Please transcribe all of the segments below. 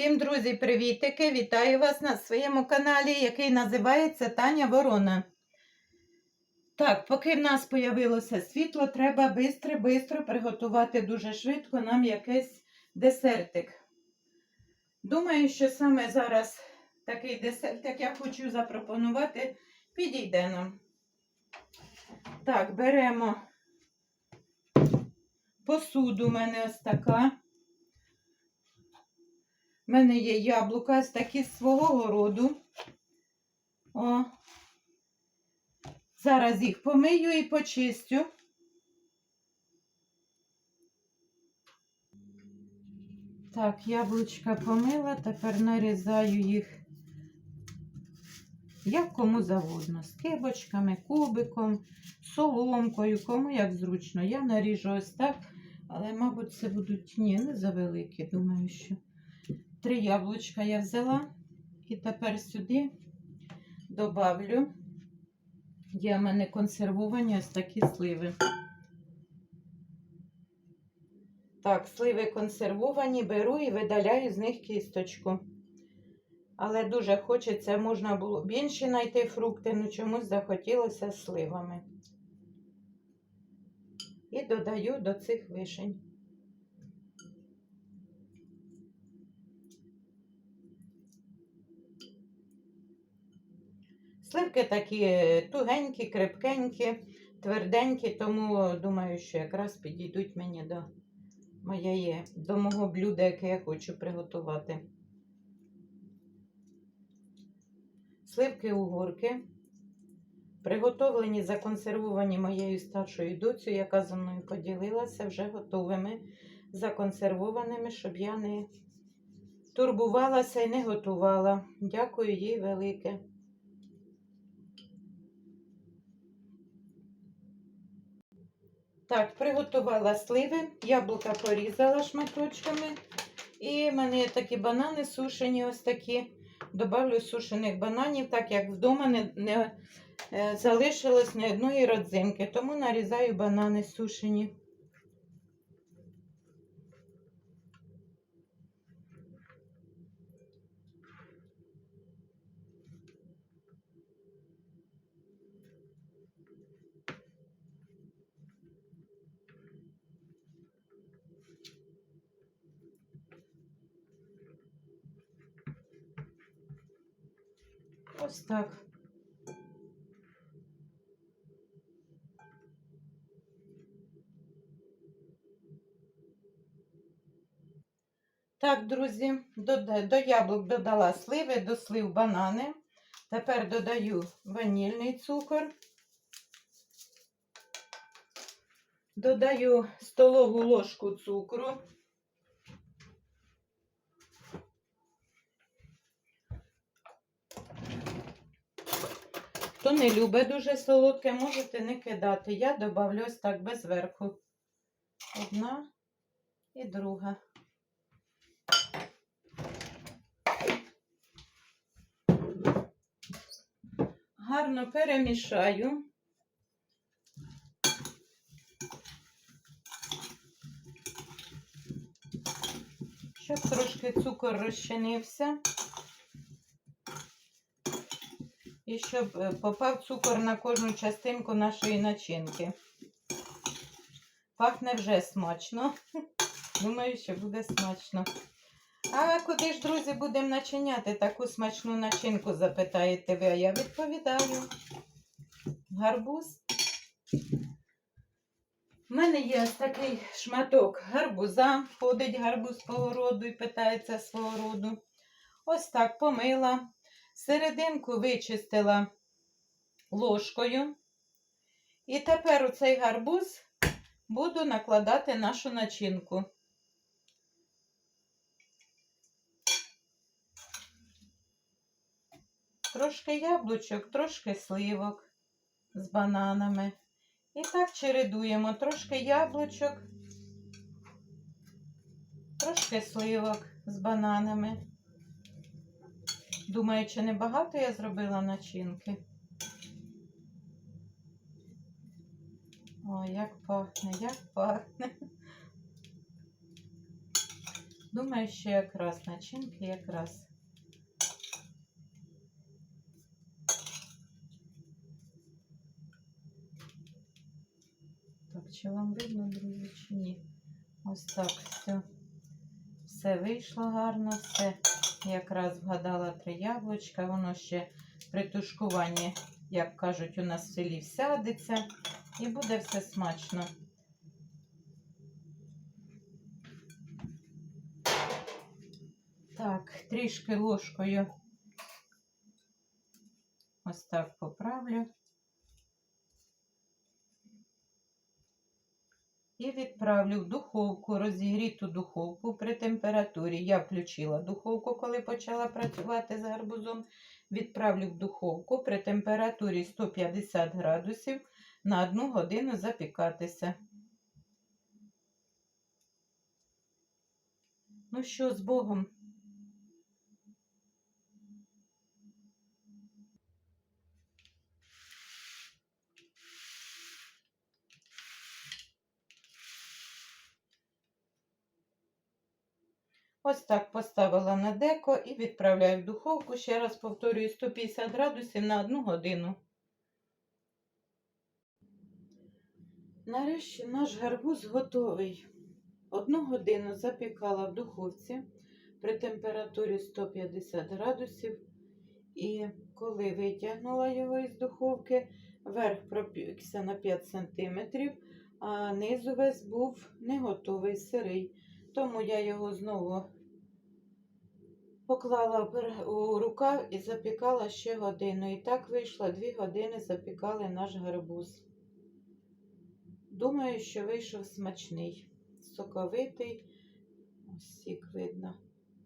Всім, друзі, привітики! Вітаю вас на своєму каналі, який називається Таня Ворона. Так, поки в нас появилося світло, треба бистро-бистро приготувати дуже швидко нам якийсь десертик. Думаю, що саме зараз такий десертик я хочу запропонувати, підійде нам. Так, беремо посуду, у мене ось така. У мене є яблука ось такі з свого городу. О. Зараз їх помию і почистю. Так, яблучка помила, тепер нарізаю їх як кому завгодно. З кибочками, кубиком, соломкою, кому як зручно. Я наріжу ось так, але, мабуть, це будуть ні, не завеликі, думаю, що. Три яблучка я взяла і тепер сюди добавлю. Є в мене консервовані ось такі сливи. Так, сливи консервовані, беру і видаляю з них кісточку. Але дуже хочеться, можна було б інші знайти фрукти, ну чомусь захотілося сливами. І додаю до цих вишень. Сливки такі тугенькі, крепкенькі, тверденькі, тому думаю, що якраз підійдуть мені до моєї, до мого блюда, яке я хочу приготувати. Сливки угорки. Приготовлені, законсервовані моєю старшою доцею, яка зі мною поділилася вже готовими, законсервованими, щоб я не турбувалася і не готувала. Дякую їй велике. Так, приготувала сливи, яблука порізала шматочками. І в мене є такі банани сушені, ось такі. Добавлю сушених бананів, так як вдома не, не е, залишилось ні одної родзинки, тому нарізаю банани сушені. Ось так. Так, друзі, до, до яблук додала сливи, до слив банани. Тепер додаю ванільний цукор. Додаю столову ложку цукру. Хто не любить дуже солодке, можете не кидати. Я добавлю ось так без верху. Одна і друга. Гарно перемішаю. Щоб трошки цукор розчинився. І щоб е, попав цукор на кожну частинку нашої начинки. Пахне вже смачно. Думаю, що буде смачно. А куди ж, друзі, будемо начиняти таку смачну начинку, запитаєте ви, а я відповідаю. Гарбуз. У мене є ось такий шматок гарбуза. Ходить гарбуз по городу і питається свого роду. Ось так помила. Серединку вичистила ложкою. І тепер у цей гарбуз буду накладати нашу начинку. Трошки яблучок, трошки сливок з бананами. І так чередуємо трошки яблучок, трошки сливок з бананами. Думаю, чи не багато я зробила начинки. Ой, як пахне, як пахне. Думаю, що якраз начинки якраз. Так, чи вам видно, друзі, чи ні? Ось так все. Все вийшло гарно, все якраз вгадала три яблучка. Воно ще при тушкуванні, як кажуть, у нас в селі всядеться і буде все смачно. Так, трішки ложкою ось так поправлю. Відправлю в духовку, розігріту духовку при температурі. Я включила духовку, коли почала працювати з гарбузом. Відправлю в духовку при температурі 150 градусів на одну годину запікатися. Ну що, з Богом? Ось так поставила на деко і відправляю в духовку. Ще раз повторюю 150 градусів на одну годину. Нарешті наш гарбуз готовий. Одну годину запікала в духовці при температурі 150 градусів. І коли витягнула його із духовки, верх пропікся на 5 см, а низ увесь був не готовий сирий. Тому я його знову поклала у рукав і запікала ще годину. І так вийшло 2 години запікали наш гарбуз. Думаю, що вийшов смачний, соковитий. Ось сік видно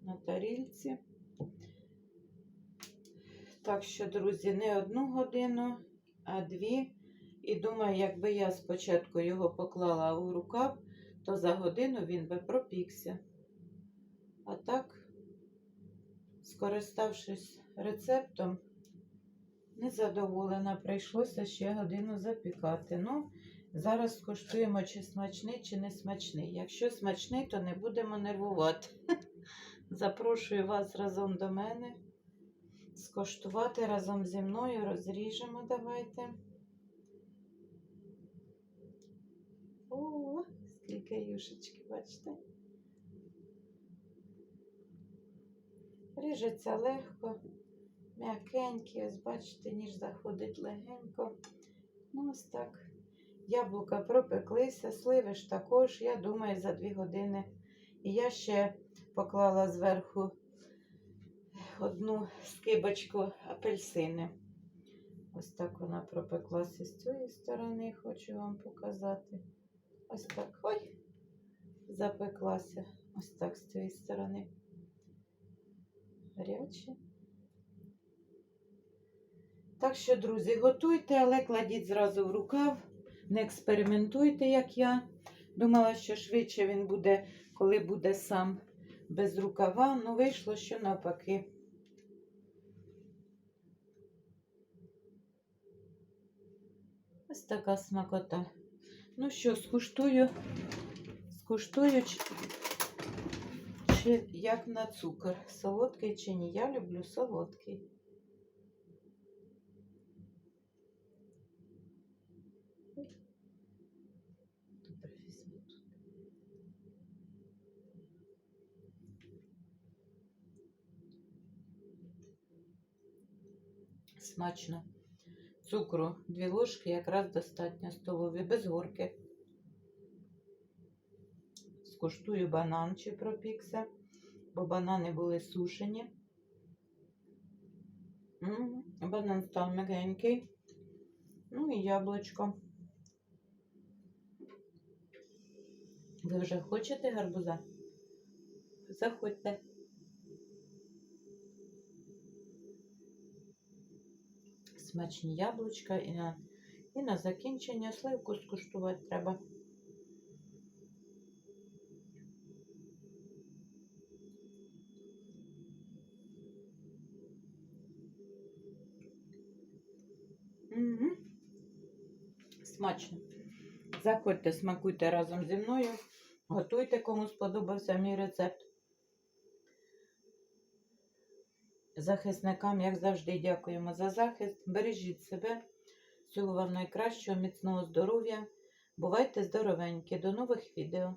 на тарільці. Так що, друзі, не одну годину, а дві. І думаю, якби я спочатку його поклала у рукав, то за годину він би пропікся. А так, скориставшись рецептом, незадоволена, прийшлося ще годину запікати. Ну, зараз скуштуємо, чи смачний, чи не смачний. Якщо смачний, то не будемо нервувати. Запрошую вас разом до мене. Скоштувати разом зі мною, розріжемо давайте. О, скільки юшечки, бачите? Ріжеться легко, м'якенький, ось бачите, ніж заходить легенько. Ну, ось так. Яблука пропеклися, сливи ж також, я думаю, за 2 години. І я ще поклала зверху одну скибочку апельсини. Ось так вона пропеклася з цієї сторони, хочу вам показати. Ось так. Ой, запеклася. Ось так з цієї сторони. Гаряче. Так що, друзі, готуйте, але кладіть зразу в рукав. Не експериментуйте, як я. Думала, що швидше він буде, коли буде сам без рукава. Ну, вийшло, що навпаки. Ось така смакота. Ну що, скуштую, скуштую, чи, як на цукор. Солодкий чи ні? Я люблю солодкий. Смачно. Цукру 2 ложки якраз достатньо столові, без горки. Скуштую банан, чи пропікся, бо банани були сушені. Банан став м'якенький. Ну і яблучко. Ви вже хочете гарбуза? Заходьте. Смачні яблучка і на, і на закінчення сливку скуштувати треба. Смачно. Заходьте, смакуйте разом зі мною. Готуйте, кому сподобався мій рецепт. Захисникам, як завжди, дякуємо за захист. Бережіть себе, всього вам найкращого, міцного здоров'я. Бувайте здоровенькі, до нових відео!